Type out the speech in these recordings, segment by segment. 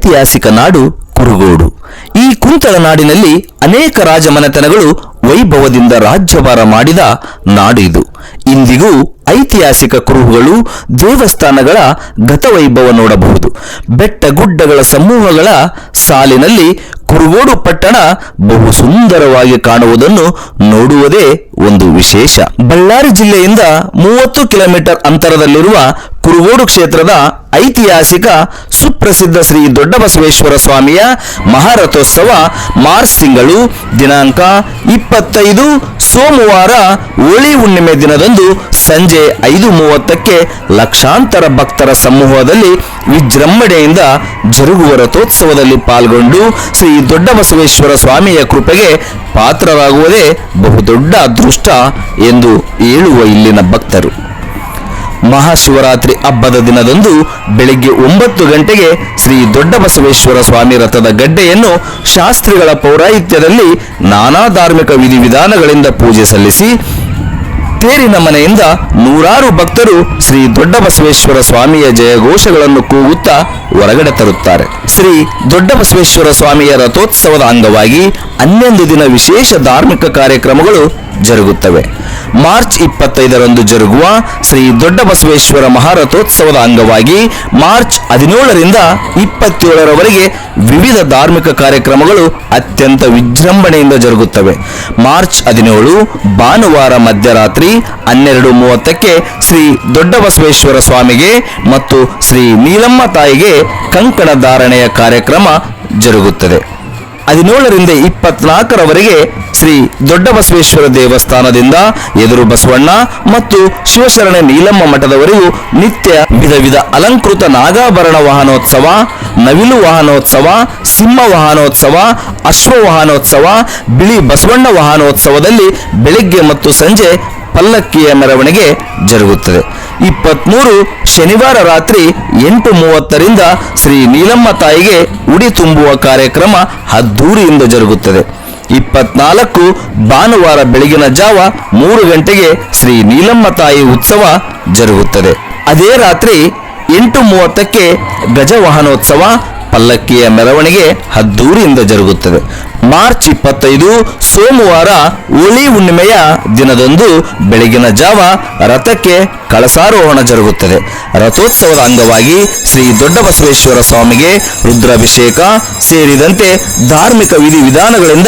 ಐತಿಹಾಸಿಕ ನಾಡು ಕುರುಗೋಡು. ಈ ಕುಂತಳ ನಾಡಿನಲ್ಲಿ ಅನೇಕ ರಾಜಮನೆತನಗಳು ವೈಭವದಿಂದ ರಾಜ್ಯಭಾರ ಮಾಡಿದ ನಾಡು ಇದು. ಇಂದಿಗೂ ಐತಿಹಾಸಿಕ ಕುರುಹುಗಳು ದೇವಸ್ಥಾನಗಳ ಗತವೈಭವ ನೋಡಬಹುದು. ಬೆಟ್ಟ ಗುಡ್ಡಗಳ ಸಮೂಹಗಳ ಸಾಲಿನಲ್ಲಿ ಕುರುಗೋಡು ಪಟ್ಟಣ ಬಹು ಸುಂದರವಾಗಿ ಕಾಣುವುದನ್ನು ನೋಡುವುದೇ ಒಂದು ವಿಶೇಷ. ಬಳ್ಳಾರಿ ಜಿಲ್ಲೆಯಿಂದ ಮೂವತ್ತು ಕಿಲೋಮೀಟರ್ ಅಂತರದಲ್ಲಿರುವ ಕುರುಗೋಡು ಕ್ಷೇತ್ರದ ಐತಿಹಾಸಿಕ ಸುಪ್ರಸಿದ್ಧ ಶ್ರೀ ದೊಡ್ಡಬಸವೇಶ್ವರ ಸ್ವಾಮಿಯ ಮಹಾರಥೋತ್ಸವ ಮಾರ್ಚ್ ತಿಂಗಳು, ದಿನಾಂಕ ಇಪ್ಪತ್ತೈದು, ಸೋಮವಾರ ಹೋಳಿ ಹುಣ್ಣಿಮೆ ದಿನದಂದು ಸಂಜೆ ಐದು ಮೂವತ್ತಕ್ಕೆ ಲಕ್ಷಾಂತರ ಭಕ್ತರ ಸಮೂಹದಲ್ಲಿ ವಿಜೃಂಭಣೆಯಿಂದ ಜರುಗುವ ರಥೋತ್ಸವದಲ್ಲಿ ಪಾಲ್ಗೊಂಡು ಶ್ರೀ ದೊಡ್ಡಬಸವೇಶ್ವರ ಸ್ವಾಮಿಯ ಕೃಪೆಗೆ ಪಾತ್ರರಾಗುವುದೇ ಬಹುದೊಡ್ಡ ಅದೃಷ್ಟ ಎಂದು ಹೇಳುವ ಇಲ್ಲಿನ ಭಕ್ತರು. ಮಹಾಶಿವರಾತ್ರಿ ಹಬ್ಬದ ದಿನದಂದು ಬೆಳಿಗ್ಗೆ ಒಂಬತ್ತು ಗಂಟೆಗೆ ಶ್ರೀ ದೊಡ್ಡಬಸವೇಶ್ವರ ಸ್ವಾಮಿ ರಥದ ಗಡ್ಡೆಯನ್ನು ಶಾಸ್ತ್ರಿಗಳ ಪೌರಾಹಿತ್ಯದಲ್ಲಿ ನಾನಾ ಧಾರ್ಮಿಕ ವಿಧಿವಿಧಾನಗಳಿಂದ ಪೂಜೆ ಸಲ್ಲಿಸಿ ತೇರಿನ ಮನೆಯಿಂದ ನೂರಾರು ಭಕ್ತರು ಶ್ರೀ ದೊಡ್ಡ ಬಸವೇಶ್ವರ ಸ್ವಾಮಿಯ ಜಯಘೋಷಗಳನ್ನು ಕೂಗುತ್ತಾ ಹೊರಗಡೆ ತರುತ್ತಾರೆ. ಶ್ರೀ ದೊಡ್ಡ ಬಸವೇಶ್ವರ ಸ್ವಾಮಿಯ ರಥೋತ್ಸವದ ಅಂಗವಾಗಿ ಹನ್ನೊಂದು ದಿನ ವಿಶೇಷ ಧಾರ್ಮಿಕ ಕಾರ್ಯಕ್ರಮಗಳು ಜರುಗುತ್ತವೆ. ಮಾರ್ಚ್ ಇಪ್ಪತ್ತೈದರಂದು ಜರುಗುವ ಶ್ರೀ ದೊಡ್ಡ ಬಸವೇಶ್ವರ ಮಹಾರಥೋತ್ಸವದ ಅಂಗವಾಗಿ ಮಾರ್ಚ್ ಹದಿನೇಳರಿಂದ ಇಪ್ಪತ್ತೇಳರವರೆಗೆ ವಿವಿಧ ಧಾರ್ಮಿಕ ಕಾರ್ಯಕ್ರಮಗಳು ಅತ್ಯಂತ ವಿಜೃಂಭಣೆಯಿಂದ ಜರುಗುತ್ತವೆ. ಮಾರ್ಚ್ ಹದಿನೇಳು, ಭಾನುವಾರ ಮಧ್ಯರಾತ್ರಿ ಹನ್ನೆರಡು ಮೂವತ್ತಕ್ಕೆ ಶ್ರೀ ದೊಡ್ಡಬಸವೇಶ್ವರ ಸ್ವಾಮಿಗೆ ಮತ್ತು ಶ್ರೀ ನೀಲಮ್ಮ ತಾಯಿಗೆ ಕಂಕಣ ಧಾರಣೆಯ ಕಾರ್ಯಕ್ರಮ ಜರುಗುತ್ತದೆ. ಹದಿನೇಳರಿಂದ ಇಪ್ಪತ್ನಾಲ್ಕರವರೆಗೆ ಶ್ರೀ ದೊಡ್ಡಬಸವೇಶ್ವರ ದೇವಸ್ಥಾನದಿಂದ ಎದುರು ಬಸವಣ್ಣ ಮತ್ತು ಶಿವಶರಣ ನೀಲಮ್ಮ ಮಠದವರೆಗೂ ನಿತ್ಯ ವಿಧ ವಿಧ ಅಲಂಕೃತ ನಾಗಾಭರಣ ವಾಹನೋತ್ಸವ, ನವಿಲು ವಾಹನೋತ್ಸವ, ಸಿಂಹ ವಾಹನೋತ್ಸವ, ಅಶ್ವ ವಾಹನೋತ್ಸವ, ಬಿಳಿ ಬಸವಣ್ಣ ವಾಹನೋತ್ಸವದಲ್ಲಿ ಬೆಳಿಗ್ಗೆ ಮತ್ತು ಸಂಜೆ ಪಲ್ಲಕ್ಕಿಯ ಮೆರವಣಿಗೆ ಜರುಗುತ್ತದೆ. ಇಪ್ಪತ್ಮೂರು ಶನಿವಾರ ರಾತ್ರಿ ಎಂಟು ಮೂವತ್ತರಿಂದ ಶ್ರೀ ನೀಲಮ್ಮ ತಾಯಿಗೆ ಉಡಿ ತುಂಬುವ ಕಾರ್ಯಕ್ರಮ ಅದ್ದೂರಿಯಿಂದ ಜರುಗುತ್ತದೆ. ಇಪ್ಪತ್ನಾಲ್ಕು ಭಾನುವಾರ ಬೆಳಗಿನ ಜಾವ ಮೂರು ಗಂಟೆಗೆ ಶ್ರೀ ನೀಲಮ್ಮ ತಾಯಿ ಉತ್ಸವ ಜರುಗುತ್ತದೆ. ಅದೇ ರಾತ್ರಿ ಎಂಟು ಮೂವತ್ತಕ್ಕೆ ಗಜವಾಹನೋತ್ಸವ ಪಲ್ಲಕ್ಕಿಯ ಮೆರವಣಿಗೆ ಅದ್ದೂರಿಯಿಂದ ಜರುಗುತ್ತದೆ. ಮಾರ್ಚ್ ಇಪ್ಪತ್ತೈದು ಸೋಮವಾರ ಹೋಳಿ ಹುಣ್ಣಿಮೆಯ ದಿನದಂದು ಬೆಳಗಿನ ಜಾವ ರಥಕ್ಕೆ ಕಳಸಾರೋಹಣ ಜರುಗುತ್ತದೆ. ರಥೋತ್ಸವದ ಅಂಗವಾಗಿ ಶ್ರೀ ದೊಡ್ಡಬಸವೇಶ್ವರ ಸ್ವಾಮಿಗೆ ರುದ್ರಾಭಿಷೇಕ ಸೇರಿದಂತೆ ಧಾರ್ಮಿಕ ವಿಧಿವಿಧಾನಗಳಿಂದ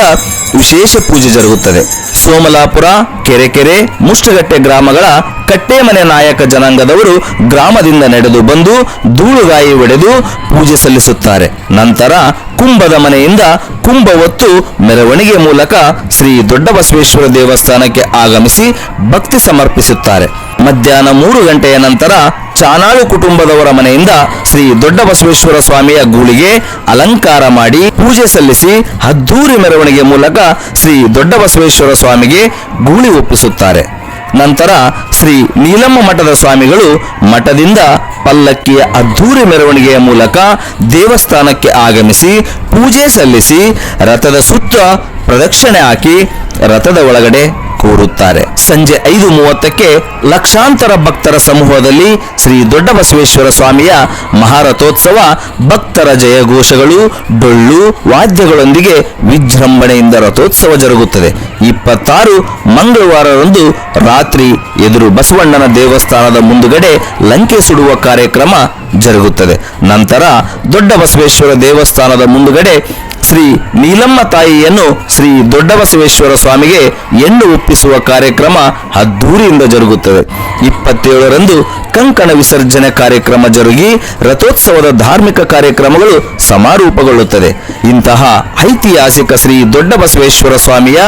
ವಿಶೇಷ ಪೂಜೆ ಜರುಗುತ್ತದೆ. ಸೋಮಲಾಪುರ, ಕೆರೆಕೆರೆ, ಮುಷ್ಟಗಟ್ಟೆ ಗ್ರಾಮಗಳ ಕಟ್ಟೆಮನೆ ನಾಯಕ ಜನಾಂಗದವರು ಗ್ರಾಮದಿಂದ ನಡೆದು ಬಂದು ಧೂಳುಗಾಯಿ ಒಡೆದು ಪೂಜೆ ಸಲ್ಲಿಸುತ್ತಾರೆ. ನಂತರ ಕುಂಭದ ಮನೆಯಿಂದ ಕುಂಭ ಹೊತ್ತು ಮೆರವಣಿಗೆ ಮೂಲಕ ಶ್ರೀ ದೊಡ್ಡಬಸವೇಶ್ವರ ದೇವಸ್ಥಾನಕ್ಕೆ ಆಗಮಿಸಿ ಭಕ್ತಿ ಸಮರ್ಪಿಸುತ್ತಾರೆ. ಮಧ್ಯಾಹ್ನ ಮೂರು ಗಂಟೆಯ ನಂತರ ಚಾನಾಳು ಕುಟುಂಬದವರ ಮನೆಯಿಂದ ಶ್ರೀ ದೊಡ್ಡಬಸವೇಶ್ವರ ಸ್ವಾಮಿಯ ಗೂಳಿಗೆ ಅಲಂಕಾರ ಮಾಡಿ ಪೂಜೆ ಸಲ್ಲಿಸಿ ಅದ್ದೂರಿ ಮೆರವಣಿಗೆ ಮೂಲಕ ಶ್ರೀ ದೊಡ್ಡಬಸವೇಶ್ವರ ಸ್ವಾಮಿಗೆ ಗೂಳಿ ಒಪ್ಪಿಸುತ್ತಾರೆ. ನಂತರ ಶ್ರೀ ನೀಲಮ್ಮ ಮಠದ ಸ್ವಾಮಿಗಳು ಮಠದಿಂದ ಪಲ್ಲಕ್ಕಿಯ ಅದ್ಧೂರಿ ಮೆರವಣಿಗೆಯ ಮೂಲಕ ದೇವಸ್ಥಾನಕ್ಕೆ ಆಗಮಿಸಿ ಪೂಜೆ ಸಲ್ಲಿಸಿ ರಥದ ಸುತ್ತ ಪ್ರದಕ್ಷಿಣೆ ಹಾಕಿ ರಥದ ಒಳಗಡೆ ಕೂರುತ್ತಾರೆ ಸಂಜೆ ಐದು ಮೂವತ್ತಕ್ಕೆ ಲಕ್ಷಾಂತರ ಭಕ್ತರ ಸಮೂಹದಲ್ಲಿ ಶ್ರೀ ದೊಡ್ಡ ಬಸವೇಶ್ವರ ಸ್ವಾಮಿಯ ಮಹಾರಥೋತ್ಸವ, ಭಕ್ತರ ಜಯಘೋಷಗಳು, ಡೊಳ್ಳು ವಾದ್ಯಗಳೊಂದಿಗೆ ವಿಜೃಂಭಣೆಯಿಂದ ರಥೋತ್ಸವ ಜರುಗುತ್ತದೆ. ಇಪ್ಪತ್ತಾರು ಮಂಗಳವಾರರಂದು ರಾತ್ರಿ ಎದುರು ಬಸವಣ್ಣನ ದೇವಸ್ಥಾನದ ಮುಂದುಗಡೆ ಲಂಕೆ ಸುಡುವ ಕಾರ್ಯಕ್ರಮ ಜರುಗುತ್ತದೆ. ನಂತರ ದೊಡ್ಡ ಬಸವೇಶ್ವರ ದೇವಸ್ಥಾನದ ಮುಂದುಗಡೆ ಶ್ರೀ ನೀಲಮ್ಮ ತಾಯಿಯನ್ನು ಶ್ರೀ ದೊಡ್ಡಬಸವೇಶ್ವರ ಸ್ವಾಮಿಗೆ ಎಣ್ಣು ಒಪ್ಪಿಸುವ ಕಾರ್ಯಕ್ರಮ ಅದ್ದೂರಿಯಿಂದ ಜರುಗುತ್ತದೆ. ಇಪ್ಪತ್ತೇಳರಂದು ಕಂಕಣ ವಿಸರ್ಜನೆ ಕಾರ್ಯಕ್ರಮ ಜರುಗಿ ರಥೋತ್ಸವದ ಧಾರ್ಮಿಕ ಕಾರ್ಯಕ್ರಮಗಳು ಸಮಾರೋಪಗೊಳ್ಳುತ್ತದೆ. ಇಂತಹ ಐತಿಹಾಸಿಕ ಶ್ರೀ ದೊಡ್ಡಬಸವೇಶ್ವರ ಸ್ವಾಮಿಯ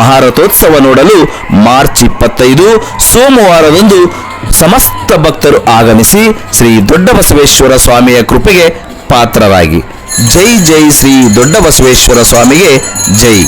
ಮಹಾರಥೋತ್ಸವ ನೋಡಲು ಮಾರ್ಚ್ ಇಪ್ಪತ್ತೈದು ಸೋಮವಾರದಂದು ಸಮಸ್ತ ಭಕ್ತರು ಆಗಮಿಸಿ ಶ್ರೀ ದೊಡ್ಡಬಸವೇಶ್ವರ ಸ್ವಾಮಿಯ ಕೃಪೆಗೆ ಪಾತ್ರರಾಗಿ ಜೈ ಜೈ ಶ್ರೀ ದೊಡ್ಡ ಬಸವೇಶ್ವರ ಸ್ವಾಮಿಗೆ ಜೈ.